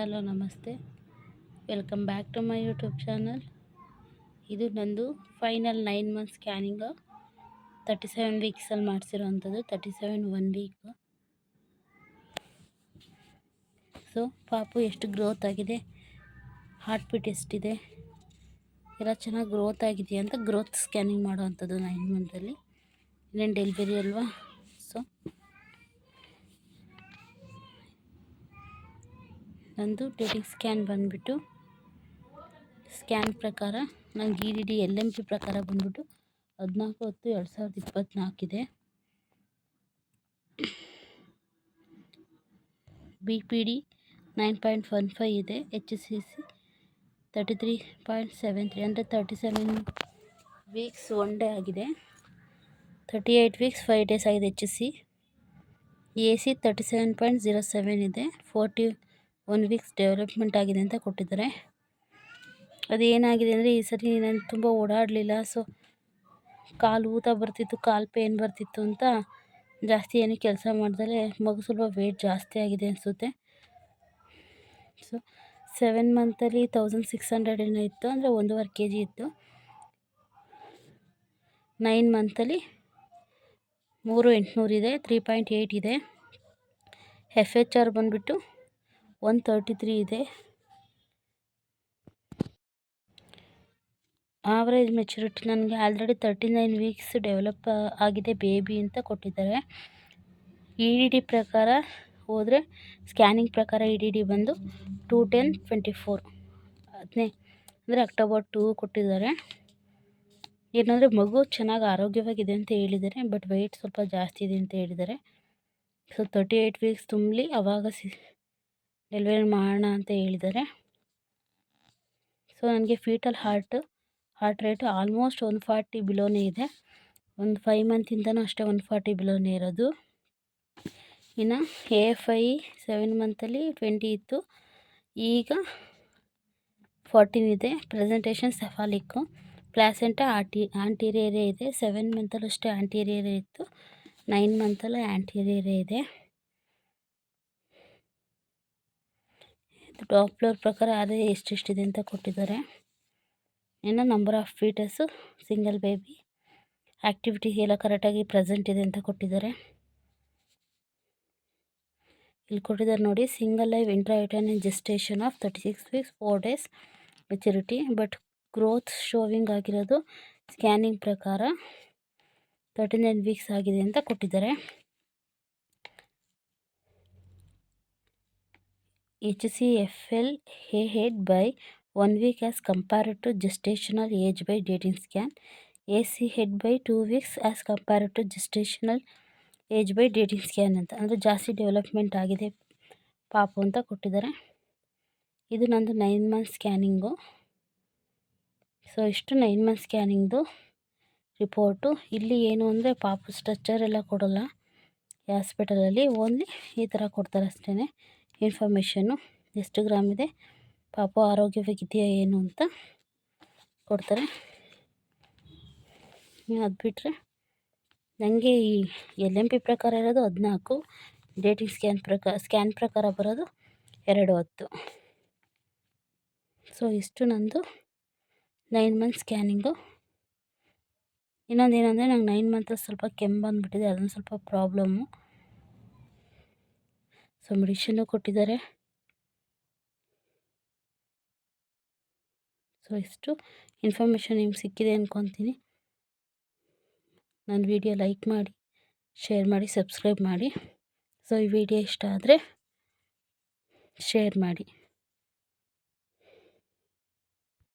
Hello, ನಮಸ್ತೆ. Welcome back to my YouTube channel. ಇದು ನಂದು final nine month scanning. Thirty seven ವೀಕ್ಸಲ್ಲಿ ಮಾಡಿಸಿರೋವಂಥದ್ದು thirty seven one week so ಪಾಪು ಎಷ್ಟು growth ಆಗಿದೆ? Heart beat ಎಷ್ಟಿದೆ? ಎಲ್ಲ ಚೆನ್ನಾಗಿ ಗ್ರೋತ್ ಆಗಿದೆಯಾ ಅಂತ ಗ್ರೋತ್ ಸ್ಕ್ಯಾನಿಂಗ್ ಮಾಡುವಂಥದ್ದು ನೈನ್ ಮಂತಲ್ಲಿ ಇನ್ನೇನು ಡೆಲಿವರಿ ಅಲ್ವಾ? ಸೊ ನಂದು ಡೇಟಿಂಗ್ ಸ್ಕ್ಯಾನ್ ಬಂದುಬಿಟ್ಟು ಸ್ಕ್ಯಾನ್ ಪ್ರಕಾರ ನಂಗೆ E D D L M P ಪ್ರಕಾರ ಬಂದ್ಬಿಟ್ಟು ಹದಿನಾಲ್ಕು ಹತ್ತು ಎರಡು ಸಾವಿರದ ಇಪ್ಪತ್ತ್ನಾಲ್ಕಿದೆ B P D nine point one five ಇದೆ H C C thirty three point seven three ಅಂದರೆ thirty seven weeks one day ಆಗಿದೆ. Thirty eight weeks five days ಆಗಿದೆ H C A C thirty seven point zero seven ಇದೆ forty one weeks development ಆಗಿದೆ ಅಂತ ಕೊಟ್ಟಿದ್ದಾರೆ. ಅದು ಏನಾಗಿದೆ ಅಂದರೆ ಈ ಸರಿ ನಾನು ತುಂಬ ಓಡಾಡಲಿಲ್ಲ. ಸೊ ಕಾಲು ಊತ ಬರ್ತಿತ್ತು, ಕಾಲು ಪೇನ್ ಬರ್ತಿತ್ತು ಅಂತ ಜಾಸ್ತಿ ಏನು ಕೆಲಸ ಮಾಡಿದ್ರೆ ಮಗು ಸ್ವಲ್ಪ ವೇಟ್ ಜಾಸ್ತಿ ಆಗಿದೆ ಅನಿಸುತ್ತೆ. ಸೊ ಸೆವೆನ್ ಮಂತಲ್ಲಿ ತೌಸಂಡ್ ಸಿಕ್ಸ್ ಹಂಡ್ರೆಡ್ ಏನೋ ಇತ್ತು ಅಂದರೆ ಒಂದೂವರೆ ಕೆ ಜಿ ಇತ್ತು. ನೈನ್ ಮಂತಲ್ಲಿ ಮೂರು ಎಂಟುನೂರಿದೆ ತ್ರೀ ಪಾಯಿಂಟ್ ಏಯ್ಟ್ ಇದೆ. ಎಫ್ ಎಚ್ ಆರ್ ಬಂದುಬಿಟ್ಟು ಒನ್ ತರ್ಟಿ ತ್ರೀ ಇದೆ. ಆವ್ರೇಜ್ ಮೆಚುರಿಟಿ ನನಗೆ already thirty nine weeks develop ಆಗಿದೆ ಬೇಬಿ ಅಂತ ಕೊಟ್ಟಿದ್ದಾರೆ. ಇ ಡಿ ಡಿ ಪ್ರಕಾರ ಹೋದರೆ ಸ್ಕ್ಯಾನಿಂಗ್ ಪ್ರಕಾರ ಇ ಡಿ ಡಿ ಬಂದು ಟೂ ಟೆನ್ ಟ್ವೆಂಟಿ ಫೋರ್ ಅದನ್ನೇ ಅಂದರೆ ಅಕ್ಟೋಬರ್ ಟೂ ಕೊಟ್ಟಿದ್ದಾರೆ. ಏನಂದರೆ ಮಗು ಚೆನ್ನಾಗಿ ಆರೋಗ್ಯವಾಗಿದೆ ಅಂತ ಹೇಳಿದ್ದಾರೆ ಬಟ್ ವೆಯ್ಟ್ ಸ್ವಲ್ಪ ಜಾಸ್ತಿ ಇದೆ ಅಂತ ಹೇಳಿದ್ದಾರೆ. ಸೊ ತರ್ಟಿ ಏಯ್ಟ್ ವೀಕ್ಸ್ ತುಂಬಲಿ ಆವಾಗ ಸಿ ಡೆಲಿವರಿ ಮಾಡೋಣ ಅಂತ ಹೇಳಿದ್ದಾರೆ ಸೊ, ನನಗೆ fetal heart heart rate almost one forty ಬಿಲೋನೇ ಇದೆ. ಒಂದು ಫೈವ್ ಮಂತಿಂದನೂ ಅಷ್ಟೇ ಒನ್ ಫಾರ್ಟಿ ಬಿಲೋನೇ ಇರೋದು. ಇನ್ನು ಎ ಫೈ ಸೆವೆನ್ ಮಂತಲ್ಲಿ ಟ್ವೆಂಟಿ ಇತ್ತು. ಈಗ ಫಾರ್ಟೀನ್ ಇದೆ. Presentation cephalic. ಪ್ಲಾಸೆಂಟ ಆಟಿ, ಆಂಟೀರಿಯರೇ ಇದೆ. ಸೆವೆನ್ ಮಂತಲ್ಲೂ ಅಷ್ಟೇ ಆಂಟೀರಿಯರೇ ಇತ್ತು. ನೈನ್ ಮಂತಲ್ಲೂ ಆ್ಯಂಟೀರಿಯರೇ ಇದೆ. ಡಾಪ್ಲರ್ ಪ್ರಕಾರ ಅದೇ ಎಷ್ಟೆಷ್ಟಿದೆ ಅಂತ ಕೊಟ್ಟಿದ್ದಾರೆ. ಇನ್ನು number of ಫೀಟರ್ಸು single baby activity ಎಲ್ಲ ಕರೆಕ್ಟಾಗಿ ಪ್ರೆಸೆಂಟ್ ಇದೆ ಅಂತ ಕೊಟ್ಟಿದ್ದಾರೆ. ಇಲ್ಲಿ ಕೊಟ್ಟಿದ್ದಾರೆ ನೋಡಿ single live in gestation of thirty six weeks four days maturity but growth showing ಆಗಿರೋದು ಸ್ಕ್ಯಾನಿಂಗ್ ಪ್ರಕಾರ ತರ್ಟಿ ನೈನ್ ವೀಕ್ಸ್ ಆಗಿದೆ ಅಂತ ಕೊಟ್ಟಿದ್ದಾರೆ. HCFL ahead by 1 week as compared to gestational age by dating scan. AC head by 2 weeks as compared to gestational age by dating scan ಅಂತ. ಅಂದರೆ ಜಾಸ್ತಿ development ಆಗಿದೆ ಪಾಪು ಅಂತ ಕೊಟ್ಟಿದ್ದಾರೆ. ಇದು ನಂದು ನೈನ್ ಮಂತ್ ಸ್ಕ್ಯಾನಿಂಗು ಸೊ ಇಷ್ಟು ನೈನ್ ಮಂತ್ ಸ್ಕ್ಯಾನಿಂಗ್ದು ರಿಪೋರ್ಟು ಇಲ್ಲಿ ಏನು ಅಂದರೆ ಪಾಪು ಸ್ಟ್ರಕ್ಚರ್ ಎಲ್ಲ ಕೊಡೋಲ್ಲ. ಈ ಹಾಸ್ಪಿಟಲಲ್ಲಿ ಓನ್ಲಿ ಈ ಥರ ಕೊಡ್ತಾರೆ ಅಷ್ಟೇ ಇನ್ಫಾರ್ಮೇಷನ್ನು ಎಷ್ಟು ಗ್ರಾಮ್ ಇದೆ? ಪಾಪ ಆರೋಗ್ಯವಾಗಿದೆಯಾ ಏನು ಅಂತ ಕೊಡ್ತಾರೆ. ಅದು ಬಿಟ್ಟರೆ ನನಗೆ ಈ ಎಲ್ ಎಂ ಪಿ ಪ್ರಕಾರ ಇರೋದು ಹದಿನಾಲ್ಕು ಡೇಟಿಂಗ್ ಸ್ಕ್ಯಾನ್ ಪ್ರಕಾರ ಸ್ಕ್ಯಾನ್ ಪ್ರಕಾರ ಬರೋದು ಎರಡು ಹತ್ತು. ಸೊ ಇಷ್ಟು ನಂದು ನೈನ್ ಮಂತ್ ಸ್ಕ್ಯಾನಿಂಗು ಇನ್ನೊಂದು ಏನಂದರೆ ನಂಗೆ ನೈನ್ ಮಂತಲ್ಲಿ ಸ್ವಲ್ಪ ಕೆಮ್ಮು ಬಂದುಬಿಟ್ಟಿದೆ, ಅದೊಂದು ಸ್ವಲ್ಪ ಪ್ರಾಬ್ಲಮ್ಮು ಸೊ ಮೆಡಿಷನ್ನು ಕೊಟ್ಟಿದ್ದಾರೆ. ಸೊ ಇಷ್ಟು ಇನ್ಫಾರ್ಮೇಷನ್ ನಿಮ್ಗೆ ಸಿಕ್ಕಿದೆ ಅಂದ್ಕೊತೀನಿ ನನ್ನ ವಿಡಿಯೋ ಲೈಕ್ ಮಾಡಿ ಶೇರ್ ಮಾಡಿ ಸಬ್ಸ್ಕ್ರೈಬ್ ಮಾಡಿ. ಸೊ ಈ ವಿಡಿಯೋ ಇಷ್ಟ ಆದರೆ ಶೇರ್ ಮಾಡಿ.